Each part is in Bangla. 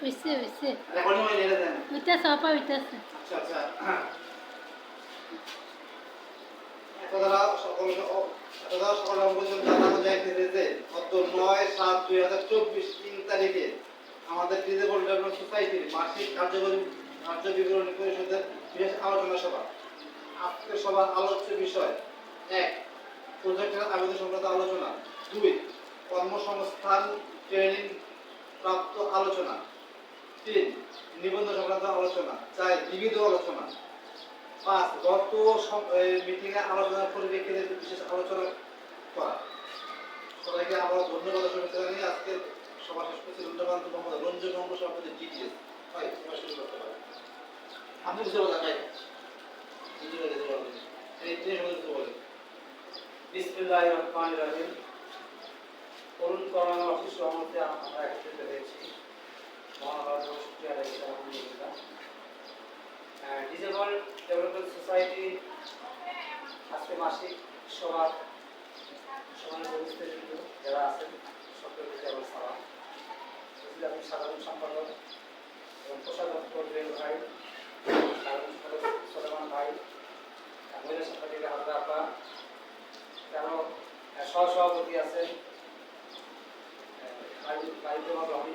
হইছে হইছে। রেকর্ডিং হয়ে গেলে দেন। হইতাছে আপা হইতাছে আচ্ছা আচ্ছা। এতদ্বারা সকল এতদ্বারা সকল পর্যন্ত জানানো যাইতেছে যে গত নয় সাত দুই হাজার চব্বিশ তিন তারিখে আমাদের ডিজেবল ডেভেলপমেন্ট সোসাইটির মাসিক কার্যকরী কার্য বিবরণী পরিষদের বিশেষ আলোচনা সভা। আজকের সভার আলোচ্য বিষয় এক প্রজেক্টের আবেদন সংক্রান্ত আলোচনা। দুই কর্মসংস্থান ট্রেনিং প্রাপ্ত আলোচনা। তিন নিবন্ধন সংক্রান্ত আলোচনা। চার, বিবিধ আলোচনা। পাঁচ, গত মিটিং এ আলোচনার পরিপ্রেক্ষিতে বিশেষ আলোচনা করা। সবাইকে আবার ধন্যবাদ শুভেচ্ছা জানিয়ে আজকে সভা শেষ করছি। রুদ্রকান্ত মোহাম্মদ রঞ্জন মোহাম্মদ সভাপতি ডিটিএস ভাই সভা শুরু করতে পারেন। আপনি কিছু ভাই? বলে সময় কিছু বলেন রহিম। করুণ করোনা অফিস রহমতে আমরা একত্রিত হয়েছি মহাভারত ডিজেবল ডেভেলপমেন্ট সোসাইটি আজকে মাসিক সভার সমানে যারা আছেন, সকলকে সালাম। সাধারণ সম্পাদক এবং ভাই সলেমান ভাই মহিলা আপা কেন সহসভাপতি আছেন রবি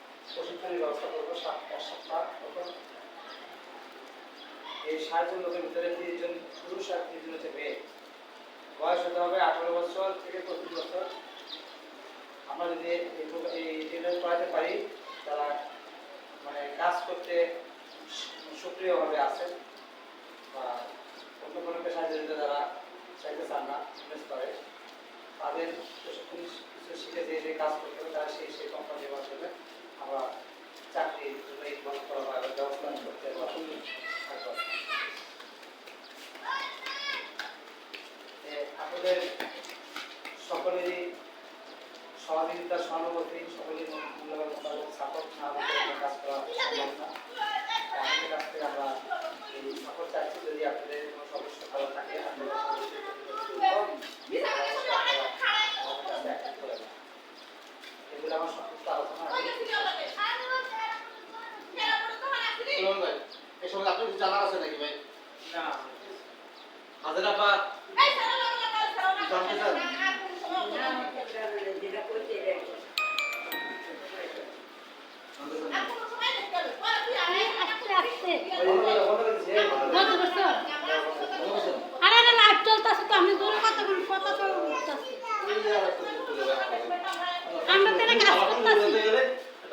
প্রশিক্ষণের ব্যবস্থা করব এই ষাট লোকের ভিতরে তিরিশ জন পুরুষ আর তিরিশ জন হচ্ছে মেয়ে। বয়স হতে হবে আঠারো বছর থেকে পঁচিশ বছর। আমরা যদি এই ট্রেনিং করাতে পারি, তারা মানে কাজ করতে সক্রিয়ভাবে আছেন বা অন্য কোনো পেশায় জড়িত যারা চাইতে চান না বিজনেস করে, তাদের কিছু শিখে যে কাজ করতে হবে, তারা সেই সেই কোম্পানি মাধ্যমে আমরা চাকরির জন্য করতে সকলেরই সহযোগিতা, সহানুভূতি সকলের মূল্যবান সাপোর্ট না কাজ করা সম্ভব না আমাদের কাছ থেকে আমরা এই সাপোর্ট চাচ্ছি যদি আপনাদের কোনো সদস্য ভালো থাকে আপনারা সদস্যের প্রতি আমাদের কাছে active করে দেন। এগুলো আমার সংক্ষিপ্ত আলোচনা সুমন ভাই এই সময় আপনি কিছু জানার আছে নাকি ভাই না হাজার আপা জানতে চান জানতে চান আস্তে আস্তে বন্ধ করে বন্ধ করে দিয়েছি, এই বন্ধ করে বন্ধ করছ বলছেন আরে আরে লাইভ চলতেছে তো আমি দূরে কথা বলি কথা তো উঠতেছে এই যে আর একটা কিছু বলে দেওয়া হবে। আমরা তো এখানে কাজ আবার কোনো করতেছি বলতে গেলে একটা বাঁকা হয়ে যায়। ভাই, তারা কাজে দিয়ে যায়, দিয়ে যায়। হ্যাঁ,